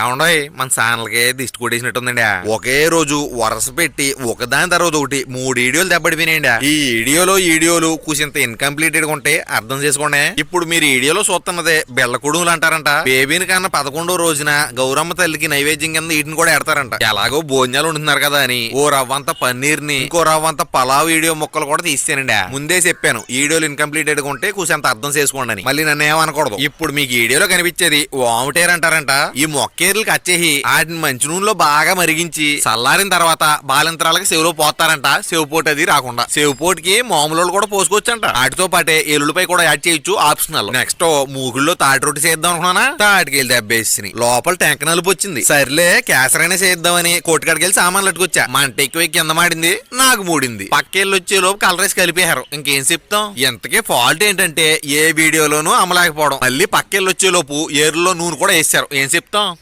ఏమండోయ్ మన ఛానల్కి దిష్టి కొట్టేసినట్టుందండి. ఒకే రోజు వరస పెట్టి ఒకదాని తర్వాత ఒకటి మూడు వీడియోలు దెబ్బడిపోయినాయండి. ఈ వీడియోలో వీడియోలు కూసింత ఇన్కంప్లీటెడ్ ఉంటే అర్థం చేసుకోండి. ఇప్పుడు మీరు వీడియోలో చూస్తున్నదే బెల్లకుడుములు అంటారంట. బేబీని కన్నా పదకొండో రోజున గౌరమ్మ తల్లికి నైవేద్యం కింద వీటిని కూడా ఎడతారంట ఎలాగో భోజనాలు ఉంటున్నారు కదా అని. ఓ రవ్వంత పన్నీర్ని ఇంకో రవ్వంత పలావ్ వీడియో ముక్కలు కూడా తీస్తానండి ముందే చెప్పాను వీడియోలు ఇన్కంప్లీటెడ్ ఉంటే కూసింత అర్థం చేసుకోండి అని. మళ్ళీ నన్ను ఏమనకూడదు. ఇప్పుడు మీకు ఈ వీడియోలో కనిపించేది వామిటేర్ అంటారంట. ఈ మొక్క మొక్కేర్లు కచ్చేసి వాటిని మంచి నూనెలో బాగా మరిగించి చల్లారిన తర్వాత బాలింతరాలకి సేవలో పోతారంట. సేవుపోటు అది రాకుండా. సేవుపోటుకి మామూలు వాళ్ళు కూడా పోసుకోవచ్చంట వాటితో పాటే ఎల్లులపై కూడా యాడ్ చేయొచ్చు ఆప్షనల్. నెక్స్ట్ మూగుల్లో తాటి రొట్టి చేద్దాం అనుకున్నానా? తాటికెళ్ళి దెబ్బేసి లోపల టెంక నలుపు వచ్చింది. సర్లే కేసరైనా చేద్దామని కోటికాడికి వెళ్ళి సామాన్లు అట్టుకొచ్చా. మంట ఎక్కువ కింద మాడింది నాకు మూడింది. పక్కెళ్ళి వచ్చే లోపు కలర్ వేసి కలిపేశారు. ఇంకేం చెప్తాం? ఇంతకీ ఫాల్ట్ ఏంటంటే ఏ వీడియోలోనూ అమ్మలేకపోవడం మళ్ళీ పక్కెళ్ళి వచ్చే లోపు ఏరులో నూనె కూడా వేసారు ఏం చెప్తాం?